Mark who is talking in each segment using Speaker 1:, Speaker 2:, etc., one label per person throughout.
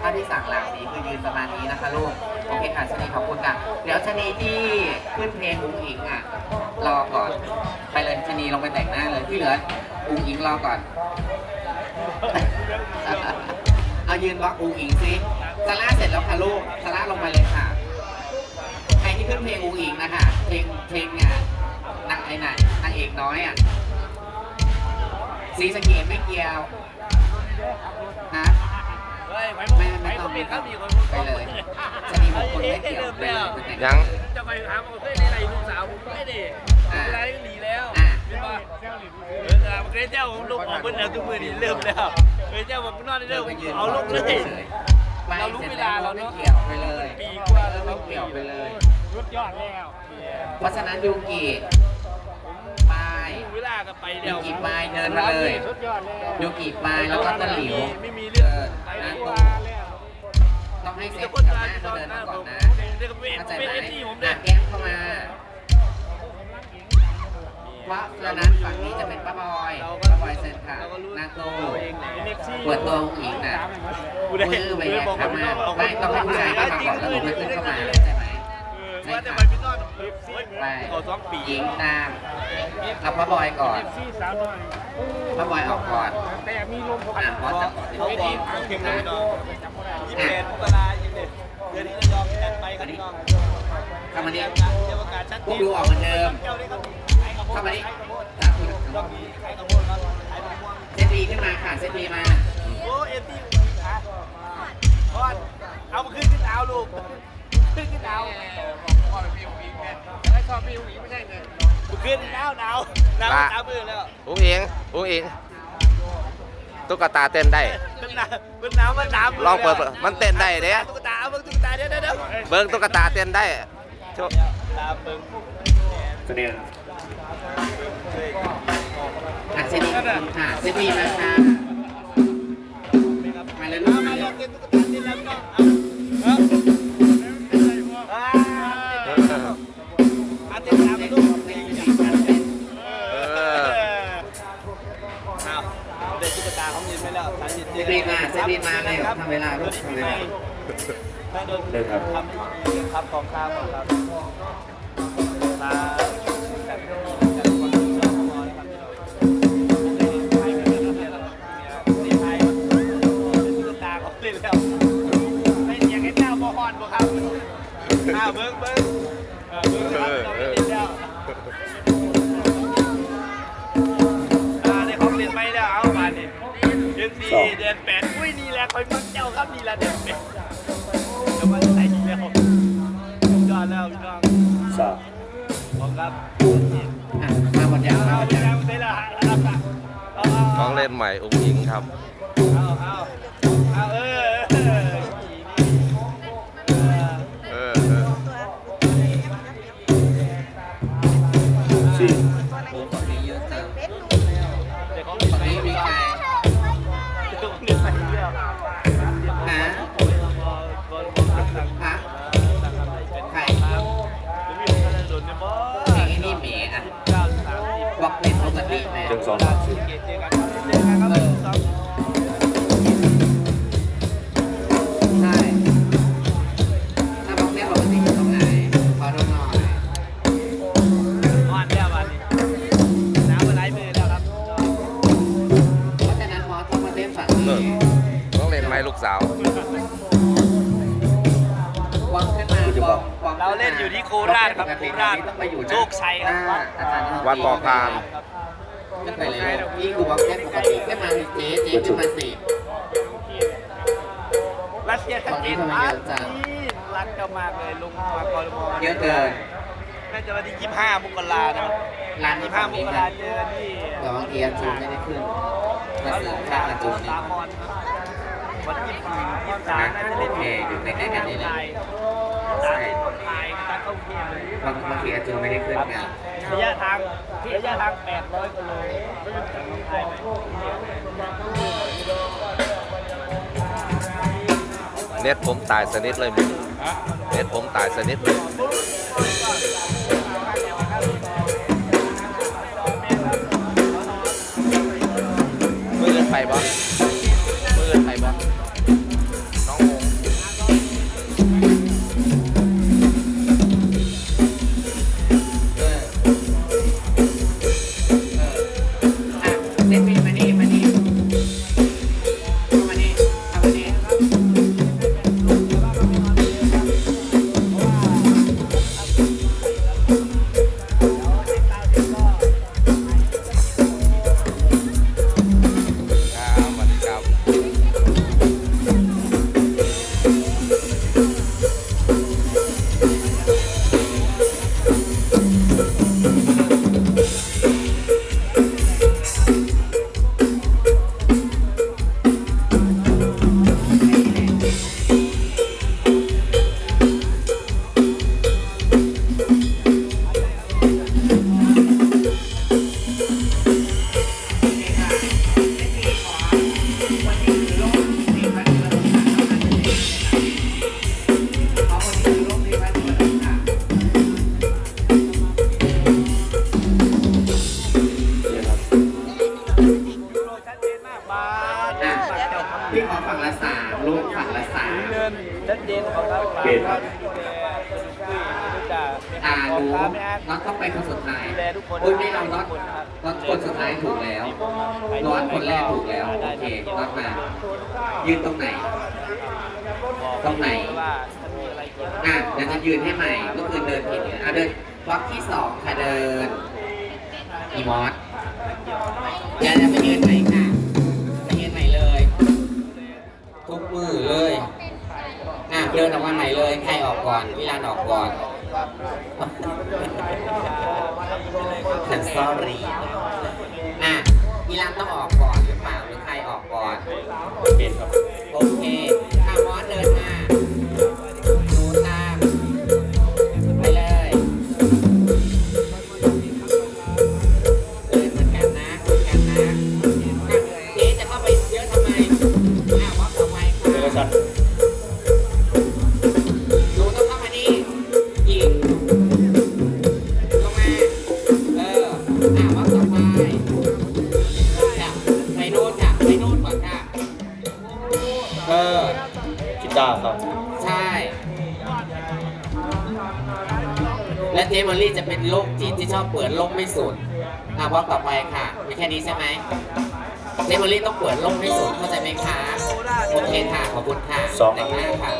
Speaker 1: ถ้าที่สั่งหลังนี้คือยืนประมาณนี้นะคะลูก โอเคค่ะชนีขอบคุณค่ะ เดี๋ยวชนีที่ขึ้นเพลงอุ้งอิงอะ รอก่อน ไปเลยชนีลงไปแต่งหน้าเลยที่เหลืออุ้งอิงรอก่อน เอายืนบล็อกอุ้งอิงซิซาร่าเสร็จแล้วค่ะลูกซาร่าลงมาเลยค่ะ ใครที่ขึ้นเพลงอุ้งอิงนะคะ เพลงเพลงเนี่ยนางไอ้น่ะนางเอกน้อยอะสีสเกตไม่เกี่ยวฮะ
Speaker 2: เฮ้ยไป
Speaker 1: ไม่
Speaker 2: ไป
Speaker 1: ไม่
Speaker 2: ค
Speaker 1: ต้อ
Speaker 2: องมเม
Speaker 1: ไม่
Speaker 2: นต์
Speaker 1: ต้
Speaker 2: ครั
Speaker 1: บ
Speaker 2: มีคน
Speaker 1: ไปเลยจะมีบุคคลไม่เกี่ยวไปเลย
Speaker 3: ยัง
Speaker 2: จะไปหาผมเพื่อนในไรลูกสาวผมไม่ได้เวลาหนีแล้วเป็นว่าเออเกรเจ้าผมลงออกเมื่อแล้วทุกมือนี่เริ่มแล้วเกรเจ้าผมนอนได้เริ่มเอาลงเลย เรารู้เวลาเราเนอะ
Speaker 1: ไม่เกี่ยวไปเลย
Speaker 2: ปีกว่าแล้ว
Speaker 1: ไม่เกี่ยวไปเลย
Speaker 2: รุดยอดแล้ว
Speaker 1: เพราะฉะนั้นยูกิ
Speaker 2: เวลาก็ไปเดี
Speaker 1: ยู
Speaker 2: ยว
Speaker 1: กิไปเดินมาเลย
Speaker 2: รุดยอดแล้ว
Speaker 1: ยูกิไปแล้วก็ตะหลิว
Speaker 2: ไม่มีเรื่องไป
Speaker 1: นะ
Speaker 2: ดีก
Speaker 1: ตู้
Speaker 2: ว่าแล้ว
Speaker 1: ต้องให้เซ
Speaker 2: แต่
Speaker 1: ฟ
Speaker 2: คน
Speaker 1: กับ
Speaker 2: ตา
Speaker 1: หน้า
Speaker 2: ที่
Speaker 1: เขา
Speaker 2: ตอน
Speaker 1: เดิน
Speaker 2: หน้า
Speaker 1: มาก่
Speaker 2: ผ
Speaker 1: อน
Speaker 2: ม
Speaker 1: นะ
Speaker 2: เด็กเป็น
Speaker 1: เข้าใจ
Speaker 2: เป็น
Speaker 1: ไหม
Speaker 2: ไอ้ที่ผม
Speaker 1: อะ
Speaker 2: เนี่ย
Speaker 1: แก้มเข้ามาว่าแล้วนั้นฝั่งนี้จะเป็นป้าบอยป้าบอยเซ็นค่ะหน้าตู้เปิดตัวองค์อิงน่ะมือไปไงเข้ามาไม่ต้องให้ผู้ชายเข้ามาก่อนแล้วผมไม่ขึ้นเข้ามาเข้าใจไหม
Speaker 2: ว่าแต่ไปพี่ต้อน
Speaker 1: ไป
Speaker 2: ขอสองปี
Speaker 1: หญิงตามเอาพระบอยก่อน
Speaker 2: ซี่สาวน้อย
Speaker 1: พระบอยออกก่อน
Speaker 2: แต่มีลม
Speaker 1: อะพอจับก่อน
Speaker 2: เขาบอกเข้มเลยน้องยี่สิบเอ็ดมกรายี่สิบเอ็ดเดือนนี้ระยองจัดไปกันน้อง
Speaker 1: เข้ามานี่
Speaker 2: เจ้าประกาศชัด
Speaker 1: พวกดูออกเหมือนเดิม
Speaker 2: เจ้าได้ครับ
Speaker 1: เข้ามานี่ตามคุณ
Speaker 2: รอบนี้ใครกระโดดครับใครกระโดด
Speaker 1: เซตดีขึ้นมาค่ะเซตดีมา
Speaker 2: โอ้เอ็มตี้ขาพอดเอามาขึ้นขึ้นดาวลูกขึ้นขึ้นดาวพ่อเป็นพี่อุ้งอิงแม่ให้ ชอบพี่อุ้งอิงไม่ใช่เงินขึ้นดาวดาวดาวดาวมือแล้ว
Speaker 3: อุ้งอิงอุ้งอิงตุ๊กตาเต้นได้
Speaker 2: เป็นน้ำเป็นน้ำมันน้ำ
Speaker 3: ลองเปิดมันเต้นได้เด้
Speaker 2: ตุ๊กตาเบิ้งตุ๊กตาเดี๋ยวเดี๋ยวเดี๋ยว
Speaker 3: เบิ้งตุ๊กตาเต้นได้โชว์
Speaker 2: ตาเบิ้ง
Speaker 1: เสด็จอะเซตดีค่ะเซตดีมาค่ะมาเลยลู
Speaker 2: มากมา
Speaker 1: มา
Speaker 2: ล
Speaker 1: เล
Speaker 2: อง
Speaker 1: ย
Speaker 2: เต้นตุ๊กตาเต้นแล้วก็เอาเอา เขายืนไปแล้วสายสิน
Speaker 1: เซตดีมาเซตดีมาเลยทำเวลาลูกทำเวลา
Speaker 2: ถ้าโดนครับครับกองข้าวครับลา เดือนสี่เดือนแปดอุ้ยนี่แหละคอยมักเจ้าครับนี่แหละเดือนแปดจะมาใส่อีกแล้วยอดแล้วพี่น้อง
Speaker 4: สาม
Speaker 2: ผมครับ
Speaker 1: อะมาหมดยังมา
Speaker 2: เอา
Speaker 1: หมด
Speaker 2: พี่
Speaker 1: ยัง
Speaker 2: น้องได้ละเอาเอาเอา
Speaker 3: ของเล่นใหม่อุ้งอิงครับ
Speaker 2: เอาเอาเอา
Speaker 1: คชัย
Speaker 2: ครับ
Speaker 3: ห
Speaker 1: น้าอาจารย์
Speaker 3: วัดบ่อการ
Speaker 1: ขึ้นไปเลยนี่คือวางเล่นปกติขึ้นมาสิเจ๊เจ๊ขึ้นมาสิ
Speaker 2: รัสเซียชัดเจนมากนี่รักเจ้ามากเลยลุงมากรม
Speaker 1: เยอะเกิน
Speaker 2: น่าจะวันที่ 25มกรานะ
Speaker 1: ร้านนี้ฝั่ง
Speaker 2: 25ม
Speaker 1: นี้
Speaker 2: ก
Speaker 1: มั
Speaker 2: รานเจอที่
Speaker 1: แต่บางทีอาจูไม่ได้ขึ้นมาซื้อค่าอาจูนี่
Speaker 2: สามอนวันที่24 23น่าจะเล่น
Speaker 1: โอเคอยู่ใกล้ๆกันนี่แหละ บางบางทีอาจูไม่ได้ขึ้นไง
Speaker 2: ระยะทางระยะทาง 800กิโลไม่เป็นถึงของไทยไหม
Speaker 3: เน็ตผมตายสนิทเลยมึงเน็ตผมตายสนิทเลยมือเกินไปบ่มือเกินไปบ่
Speaker 1: ละสามลูกฝั่งละสาม
Speaker 2: เงินชัดเจนของครับ
Speaker 4: เกณฑ์ครับ
Speaker 2: ดูจา
Speaker 1: อ่า
Speaker 2: ขอ
Speaker 1: ดู
Speaker 2: งครับแม่
Speaker 1: น็อตต้องไปคนสุดท้าย
Speaker 2: ดูแลทุกคน
Speaker 1: อุ้ยไม่เราน็อต
Speaker 2: น็
Speaker 1: อตคนสุดท้ายถูกแล้วน็อตคนแรกถูกแล้วโอเคน็อตมา ยืนตรงไหน ตรงไหน
Speaker 2: ว่าถ้ามีอะไรเกี่ยว
Speaker 1: อะเดี๋ยวจะยืนให้ใหม่ก็คือเดินผิดเนี่ยอะเดินบล็อกที่สองค่ะเดินอีมอสอย่าจะไปยืนใหม่ค่ะ ทุกมือเลยน่ะเดินออกมาใหม่เลย ใครออกก่อนวิลานออกก่อนฉันซอรี่น่ะวิลานต้องออกก่อนหรือเปล่าหรือใครออกก่อน
Speaker 4: เกณฑ์ครับ
Speaker 1: โอเค ค
Speaker 4: รับ
Speaker 1: ใช่ และเจมอรี่จะเป็นโรคจิตที่ชอบเปิดโลกไม่สุดอะว่าต่อไปค่ะ มีแค่นี้ใช่ไหมเจมอรี่ต้องเปิดโลกไม่สุดเข้าใจไหมคะโอเคค่ะ ขอบคุณค่ะ
Speaker 4: สอง
Speaker 1: แต่งหน้าค่ะ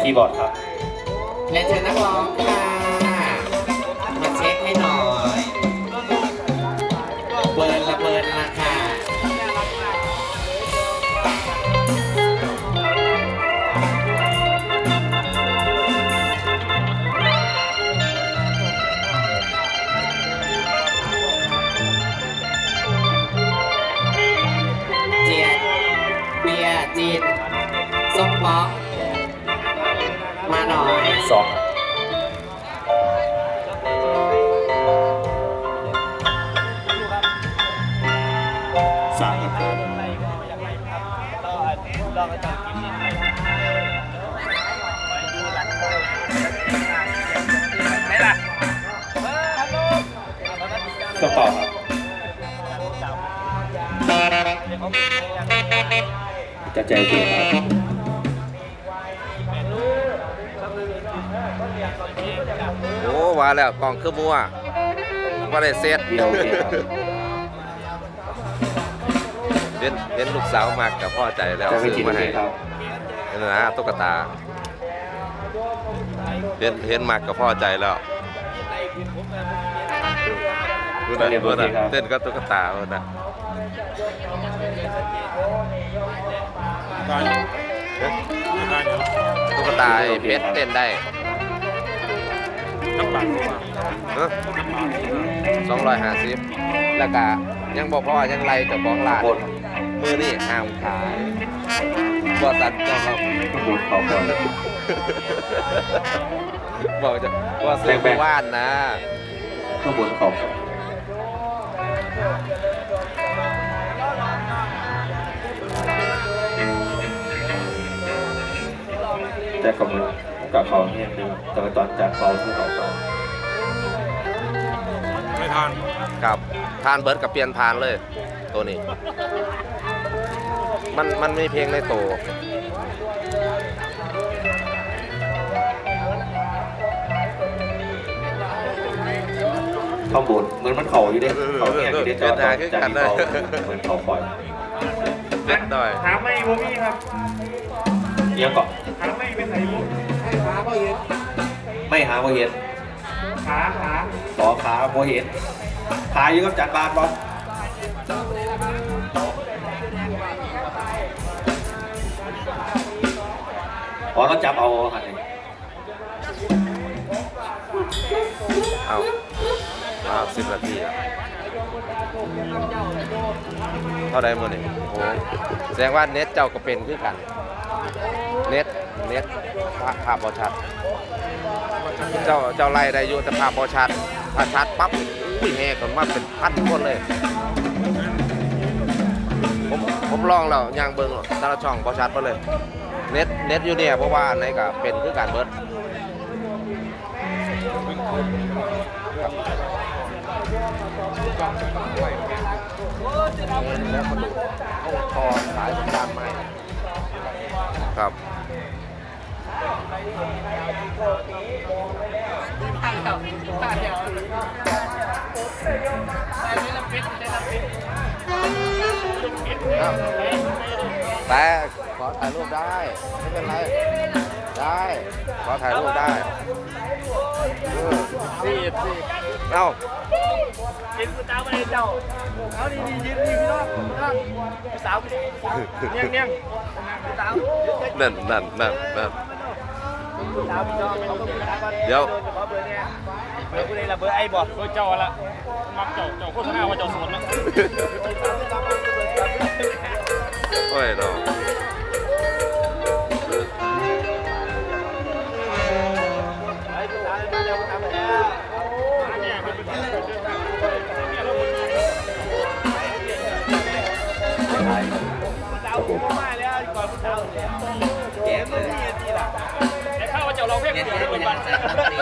Speaker 4: คีย์บอร์ดครับ
Speaker 1: และเชิญนักร้องค่ะ มาหน่อยสอ
Speaker 4: งสามครับ
Speaker 2: ลองอาจารย์กินนิดหน่อยไปดูหลังไหนล่ะเออฮัลโหล
Speaker 4: กระเป๋าครับจะใจเกณฑ์ครับ
Speaker 3: โอ้ว่าแล้วกล่องคือมัวว่าได้เซต
Speaker 4: เดียวเกณฑ์ครับ
Speaker 3: เห็นเห็นลูกสาวมากกับพ่อใจแล้ว
Speaker 4: จะไป
Speaker 3: ซื้อ
Speaker 4: กิน
Speaker 3: มา
Speaker 4: เก
Speaker 3: ให้
Speaker 4: ณฑ์ครับ
Speaker 3: เห็นนะตุ๊กตาเห็นเห็นมากกับพ่อใจแล้วดูนะดูนะเต้นก็ตุ๊กตาดูนะตุ๊กตาไอ้เพชรเต้นได้ สองร้อยห้าสิบแล้วก็ยังบอกพ่อยังไล่กับของร้าน
Speaker 4: บน
Speaker 3: มือนี่ห้ามขายบริษัทเจ้าครับ
Speaker 4: ข้างบนเขาก่อน
Speaker 3: บอกจะว่าซื้อ
Speaker 4: แบ่งๆ
Speaker 3: บ้านนะ
Speaker 4: ข้างบนเขาก่อนแต่กับมือ กับเขาเนี่ยคือแต่ว่าตอนจากเขาที่เขาเขา
Speaker 3: กับทานเบิร์ดกับเปลี่ยนทานเลย ตัวนี้ มันมันมีเพลงในตัว
Speaker 4: ข้างบนเหมือนมันเขาอยู่เด้เขาเนี่ยอยู่เด้จอตอนจากที่เขาเหมือนเขาคอย
Speaker 3: เล็ดด้อย
Speaker 5: ถามไม่บ่มีครับ
Speaker 4: เยี่ยงเกาะ
Speaker 5: ถามไม่เป็นไหนบ่
Speaker 1: ให้ฟ้าพ่อยืน
Speaker 4: ไม่หาโมเห็น
Speaker 5: ขาขา
Speaker 4: ขอขาโมเห็นขาอยู่กับจัดบานบอลอ๋อเราจับเอาหันเลย
Speaker 3: เอาเอาสิบนาทีอะเท่าไดมือนี่โอ้แสดงว่าเน็ตเจ้าก็เป็นคือกัน เน็ตเน็ตภาพภาพบอชัด เจ้าเจ้าไล่ได้อยู่แต่ภาพบอชัดถ้าชัดปั๊บอุ้ยแห่กันมาเป็นพันคนเลยผมผมลองแล้วย่างเบิ้งแล้วแต่ละช่องบอชัดไปเลยเน็ตเน็ตอยู่เนี่ยเพราะว่าอันไหนก็เป็นคือการเบิดแล้วมันหลุดเข้าคอสายสัญญาณใหม่ ครับครับแต่ขอถ่ายรูปได้ ไม่เป็นไร ได้ขอถ่ายรูปได้เออ
Speaker 2: สี่สี่
Speaker 3: เอ้า
Speaker 2: กินกูตามมาเลยเจ้าเอาดีดียืนดีพี่น้องพี่สาวเนียงเนียงพี่สาว
Speaker 3: นั่นนั่นนั่นนั่น
Speaker 2: เดี๋
Speaker 3: ยว
Speaker 2: เบอร์กูเลยละเบอร์ไอ้บอกเบอร์เจ้าละมักเจ้าเจ้าโฆษณาว่าเจ้าสวนนะ
Speaker 3: โอ้ยเน้อง
Speaker 2: ว่าเจ้าเราเพ่ง
Speaker 1: เรียน
Speaker 2: หัว
Speaker 1: เรียน
Speaker 2: เป็
Speaker 1: เป็นน
Speaker 2: วัน
Speaker 1: ใจดนตรี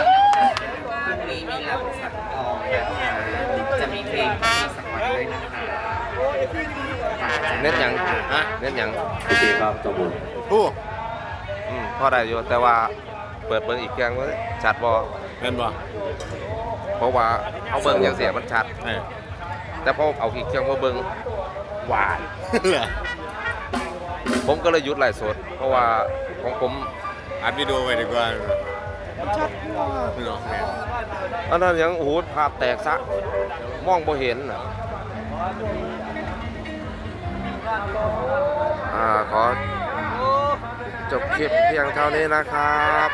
Speaker 1: พรุ่งนี้มีรับสักทองนะคะจะมีเพลงที่สักวันด้วยนะคะ
Speaker 3: เน็ตหยังฮะเน็ตหยัง
Speaker 4: โอเคครับจบุญ
Speaker 3: ผู้อืมพอได้อยู่แต่ว่าเปิดเบิ่งอีกเครื่องว่าชัดบ่
Speaker 6: เห็นบ่
Speaker 3: เพราะว่าเอาเบิ่งยังเสียมันชัด
Speaker 6: เออ
Speaker 3: แต่พอเอาอีกเครื่องมาเบิ่งหวาน
Speaker 6: เหรอ
Speaker 3: ผมก็เลยหยุดไลฟ์สดเพราะว่าของผม
Speaker 6: อัดวิดีโอไว้ดีกว่า ชัดกว่าะแม่
Speaker 3: อันนั้นยังโอ้โหภาพแตกซะมองบ่เห็นน่ะอ่าขอจบคลิปเพียงเท่านี้นะครับ